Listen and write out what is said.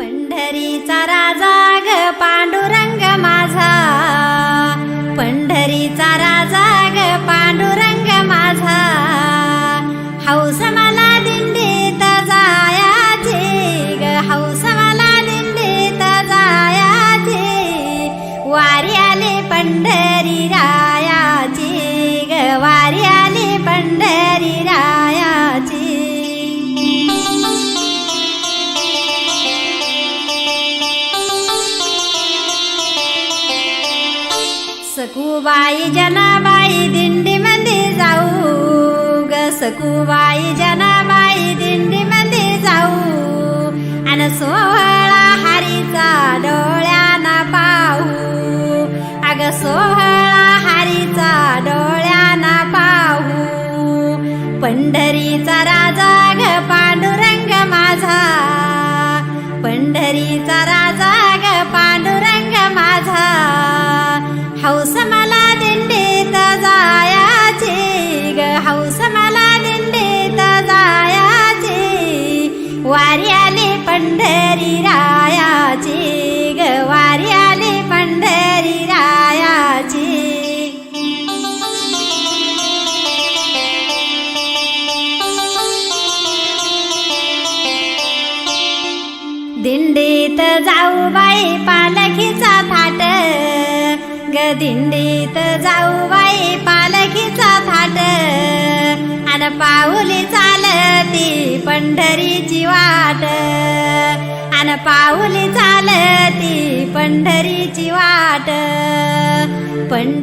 पंढरीचा राजा ग पांडुरंग माझा. पंढरीचा राजा ग पांडुरंग माझा. हौस मला दिंडीत जायाचे ग हौस मला दिंडीत जायाचे. वारी आले पंढरीरा सकुबाई जनाबाई दिंडी मध्ये जाऊ. ग सकुबाई जनाबाई दिंडी मध्ये जाऊ. आणि सोहळा हरीचा डोळ्याना पाहू. अग सोहळा हरीचा डोळ्याना पाहू. पंढरीचा राजा ग पांडुरंग माझा. पंढरीचा राजा दिंडीत जायाचे ग. हौस मला दिंडीत जायाचे. वारी आले पंढरी रायाचे ग. वारी आले पंढरी रायाचे. दिंडीत जाऊ बाई पालखीचा फाट दिंडीत जाऊ बाई पालखीचा थाट. आणि पाऊली चालती पंढरीची वाट. आणि पाऊली चालती पंढरीची वाट. पंढ